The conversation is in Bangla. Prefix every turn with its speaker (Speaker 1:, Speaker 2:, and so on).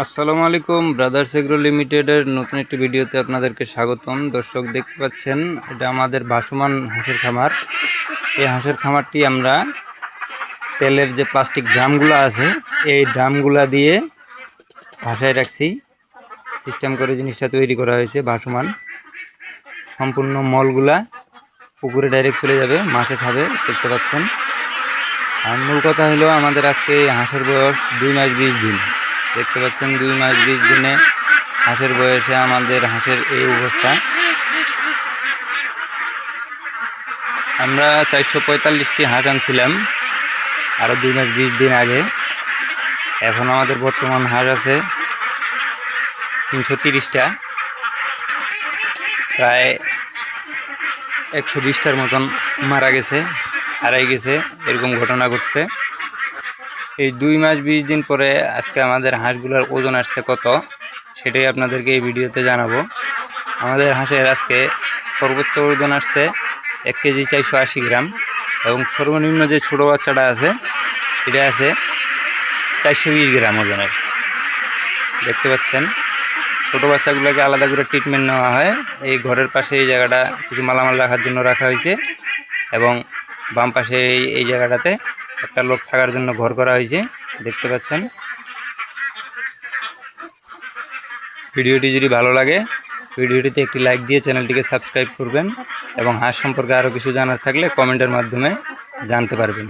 Speaker 1: আসসালামু আলাইকুম ব্রাদার্স এগ্রো লিমিটেডের নতুন একটি ভিডিওতে আপনাদেরকে স্বাগতম। দর্শক দেখতে পাচ্ছেন, এটা আমাদের ভাসমান হাঁসের খামার। এই হাঁসের খামারটি আমরা তেলের যে প্লাস্টিক ড্রামগুলো আছে, এই ড্রামগুলা দিয়ে ভাসায় রাখছি। সিস্টেম করে জিনিসটা তৈরি করা হয়েছে ভাসমান। সম্পূর্ণ মলগুলা পুকুরে ডাইরেক্ট চলে যাবে, মাছে খাবে, দেখতে পাচ্ছেন। আর মূল কথা হলো আমাদের আজকে হাঁসের বয়স দুই মাস বিশ দিন। দেখতে পাচ্ছেন দুই মাস বিশ দিনে হাঁসের বয়সে আমাদের হাঁসের এই অবস্থা। আমরা চারশো পঁয়তাল্লিশটি হাঁস আনছিলাম আরও দুই মাস বিশ দিন আগে। এখন আমাদের বর্তমান হাঁস আছে তিনশো তিরিশটা। প্রায় একশো বিশটার মতন মারা গেছে, হারাই গেছে, এরকম ঘটনা ঘটছে। এই দুই মাস বিশ দিন পরে আজকে আমাদের হাঁসগুলোর ওজন আসছে কত, সেটাই আপনাদেরকে এই ভিডিওতে জানাব। আমাদের হাঁসের আজকে সর্বোচ্চ ওজন আসছে এক কেজি চারশো আশি গ্রাম এবং সর্বনিম্ন যে ছোটো বাচ্চাটা আছে, এটা আছে চারশো বিশ গ্রাম ওজনের। দেখতে পাচ্ছেন, ছোটো বাচ্চাগুলোকে আলাদা করে ট্রিটমেন্ট নেওয়া হয়। এই ঘরের পাশে এই জায়গাটা কিছু মালামাল রাখার জন্য রাখা হয়েছে এবং বাম পাশে এই এই জায়গাটাতে একটা লোক থাকার জন্য ঘর করা হয়েছে, দেখতে পাচ্ছেন। ভিডিওটি যদি ভালো লাগে, ভিডিওটিতে একটি লাইক দিয়ে চ্যানেলটিকে সাবস্ক্রাইব করবেন এবং হাঁস সম্পর্কে আরও কিছু জানার থাকলে কমেন্টের মাধ্যমে জানতে পারবেন।